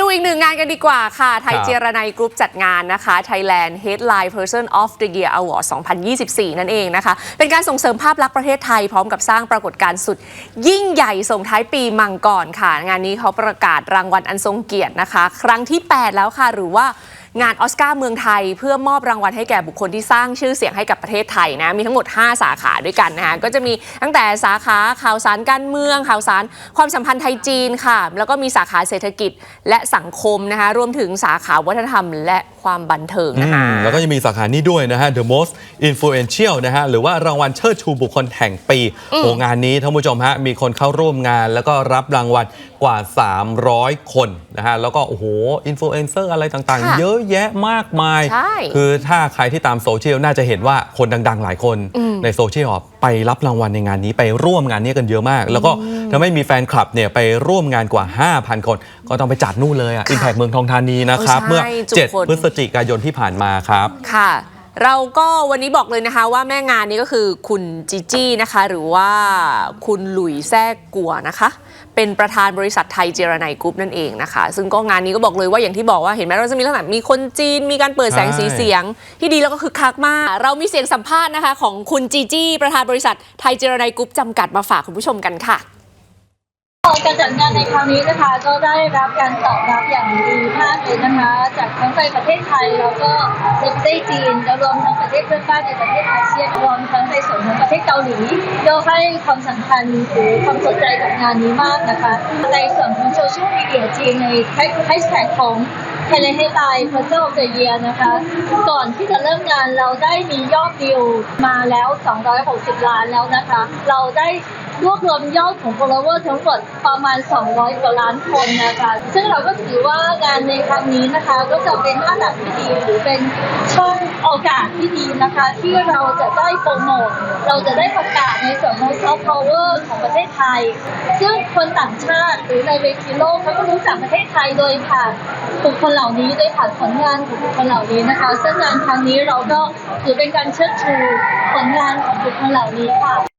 ดูอีกหนึ่งงานกันดีกว่าค่ะ ไทยครับเจรนายกรุ๊ปจัดงานนะคะ Thailand Headline Person of the Year Award 2024 นั่นเองนะคะ เป็นการส่งเสริมภาพลักษณ์ประเทศไทยพร้อมกับสร้างปรากฏการณ์สุด ยิ่งใหญ่ส่งท้ายปีมังกรค่ะ งานนี้เขาประกาศรางวัลอันทรงเกียรตินะคะ ครั้งที่ 8 แล้วค่ะหรือว่า งานออสการ์เมืองไทย เพื่อมอบรางวัลให้แก่บุคคลที่สร้างชื่อเสียงให้กับประเทศไทยนะมีทั้งหมด 5 สาขาด้วยกันนะคะก็จะมีตั้งแต่สาขาข่าวสารการเมือง ข่าวสารความสัมพันธ์ไทยจีนค่ะ แล้วก็มีสาขาเศรษฐกิจและสังคมนะคะรวมถึงสาขาวัฒนธรรมและ ความบันเทิงนะคะอืมแล้วก็ยังมีสาขานี้ด้วยนะฮะ The Most Influential นะฮะ หรือว่ารางวัลเชิดชูบุคคลแห่งปีโอ้งานนี้ท่านผู้ชมฮะ มีคนเข้าร่วมงาน แล้วก็รับรางวัลกว่า 300 คนนะฮะ แล้วก็ โอ้โห อินฟลูเอนเซอร์อะไรต่างค่ะๆเยอะแยะมากมายใช่คือถ้าใครที่ตามโซเชียลน่าจะเห็นว่าคนดังๆ หลายคนในโซเชียล ไปรับรางวัลในงานนี้ไปร่วมงานนี้กันเยอะมาก แล้วก็ถ้าไม่มีแฟนคลับเนี่ยไปร่วมงานกว่า 5,000 คน ก็ต้องไปจัดนู่นเลยอะอินแพกเมืองทองธานีนะครับเออใช่เมื่อจุคน7พฤศจิกายนที่ผ่านมาครับค่ะ เราก็วันนี้บอกเลยนะคะว่าแม่งานนี้ก็คือคุณจีจี้นะคะ หรือว่าคุณหลุยแซ่กัวนะคะ เป็นประธานบริษัทไทยเจรไนกรุ๊ปนั่นเองนะคะ ซึ่งก็งานนี้ก็บอกเลยว่าอย่างที่บอกว่าเห็นไหมเราจะมีลักษณะมีคนจีนมีการเปิดแสงสีเสียง ที่ดีแล้วก็คือคักมาก เรามีเสียงสัมภาษณ์นะคะ ของคุณจีจี้ประธานบริษัทไทยเจรไนกรุ๊ปจำกัดมาฝากคุณผู้ชมกันค่ะ การจัดงานในครั้งนี้นะคะก็ได้รับการตอบรับอย่างดีมากเลยนะคะ จากทั้งในประเทศไทยแล้วก็ในประเทศจีนและรวมทั้งประเทศเพื่อนบ้านในประเทศอาเซียนรวมทั้งในส่วนของประเทศเกาหลีโดยให้ความสำคัญหรือความสนใจกับงานนี้มากนะคะ ในส่วนของโซเชียลมีเดียจีนในแฮชแท็กของไทเลให้ตายพระเจ้าเจเยียนะคะ ก่อนที่จะเริ่มงานเราได้มียอดวิวมาแล้ว 260 ล้านแล้วนะคะ เราได้ รวบรวมยอดของ follower ทั้งหมดประมาณ 200 กว่าล้านคนนะคะซึ่งเราก็ถือว่างานในครั้งนี้นะคะก็จะเป็นมาตรฐานที่ดีหรือเป็นช่องโอกาสที่ดีนะคะ ที่เราจะได้โปรโมทเราจะได้ประกาศในส่วนของ soft power ของประเทศไทย ซึ่งคนต่างชาติหรือในเวทีโลกเขาก็รู้จักประเทศไทยโดยผ่านบุคคลเหล่านี้โดยผ่านผลงานของบุคคลเหล่านี้นะคะซึ่งงานครั้งนี้เราก็ถือเป็นการเชิดชูผลงานของบุคคลเหล่านี้ค่ะ